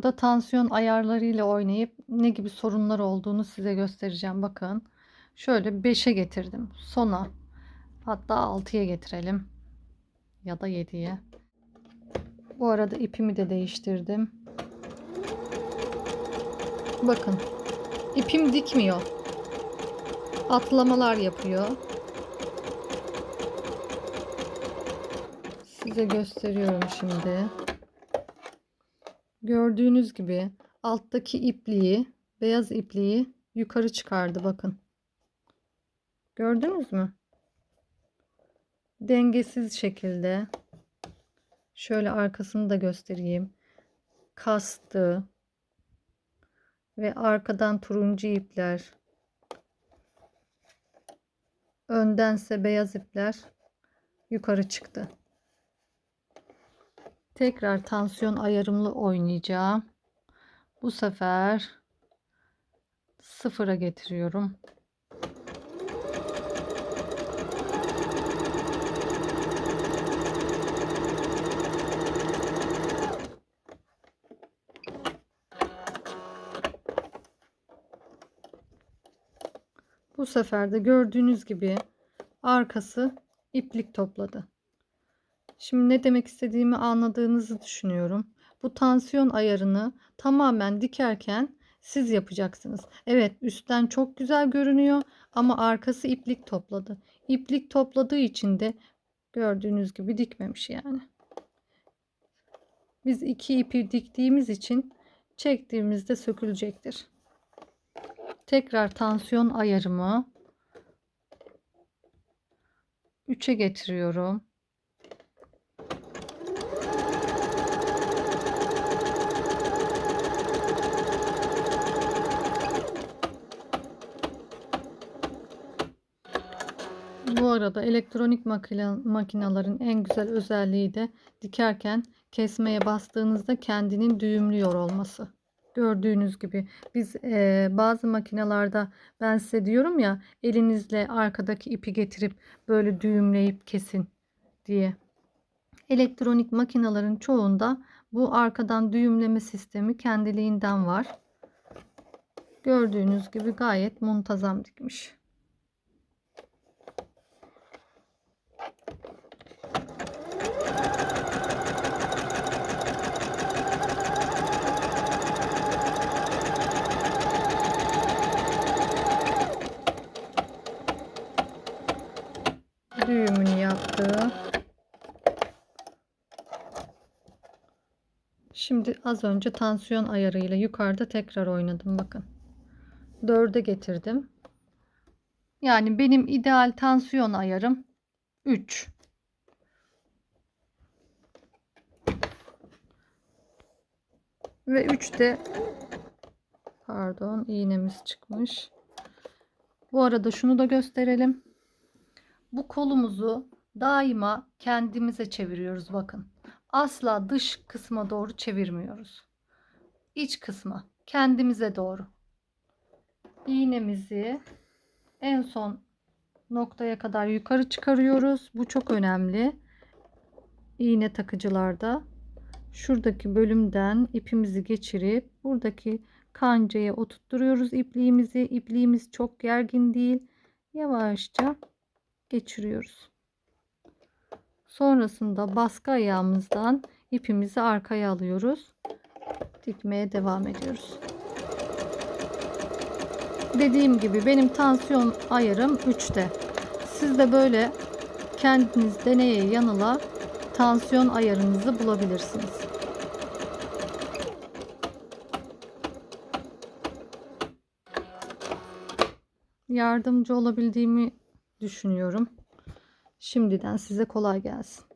burada tansiyon ayarlarıyla oynayıp ne gibi sorunlar olduğunu size göstereceğim. Bakın. Şöyle 5'e getirdim. Sona hatta 6'ya getirelim. Ya da 7'ye. Bu arada ipimi de değiştirdim. Bakın. ipim dikmiyor. Atlamalar yapıyor. Size gösteriyorum şimdi. Gördüğünüz gibi alttaki ipliği, beyaz ipliği yukarı çıkardı bakın. Gördünüz mü? Dengesiz şekilde şöyle arkasını da göstereyim. Kastı ve arkadan turuncu ipler öndense beyaz ipler yukarı çıktı. Tekrar tansiyon ayarımlı oynayacağım. Bu sefer sıfıra getiriyorum. Bu sefer de gördüğünüz gibi arkası iplik topladı. Şimdi ne demek istediğimi anladığınızı düşünüyorum. Bu tansiyon ayarını tamamen dikerken siz yapacaksınız. Evet üstten çok güzel görünüyor ama arkası iplik topladı. İplik topladığı için de gördüğünüz gibi dikmemiş yani. Biz iki ipi diktiğimiz için çektiğimizde sökülecektir. Tekrar tansiyon ayarımı 3'e getiriyorum. Bu arada elektronik makine, makinelerin en güzel özelliği de dikerken kesmeye bastığınızda kendinin düğümlüyor olması. Gördüğünüz gibi biz e, bazı makinalarda ben size diyorum ya elinizle arkadaki ipi getirip böyle düğümleyip kesin diye. Elektronik makinelerin çoğunda bu arkadan düğümleme sistemi kendiliğinden var. Gördüğünüz gibi gayet muntazam dikmiş. Düğümünü yaptı. Şimdi az önce tansiyon ayarıyla yukarıda tekrar oynadım bakın. 4'e getirdim. Yani benim ideal tansiyon ayarım 3. Ve 3'te pardon iğnemiz çıkmış. Bu arada şunu da gösterelim bu kolumuzu daima kendimize çeviriyoruz bakın. Asla dış kısma doğru çevirmiyoruz. İç kısma kendimize doğru. İğnemizi en son noktaya kadar yukarı çıkarıyoruz. Bu çok önemli. İğne takıcılarda şuradaki bölümden ipimizi geçirip buradaki kancaya oturtturuyoruz ipliğimizi. İpliğimiz çok gergin değil. Yavaşça geçiriyoruz. Sonrasında baskı ayağımızdan ipimizi arkaya alıyoruz. Dikmeye devam ediyoruz. Dediğim gibi benim tansiyon ayarım 3'te. Siz de böyle kendiniz deneye yanıla tansiyon ayarınızı bulabilirsiniz. Yardımcı olabildiğimi düşünüyorum. Şimdiden size kolay gelsin.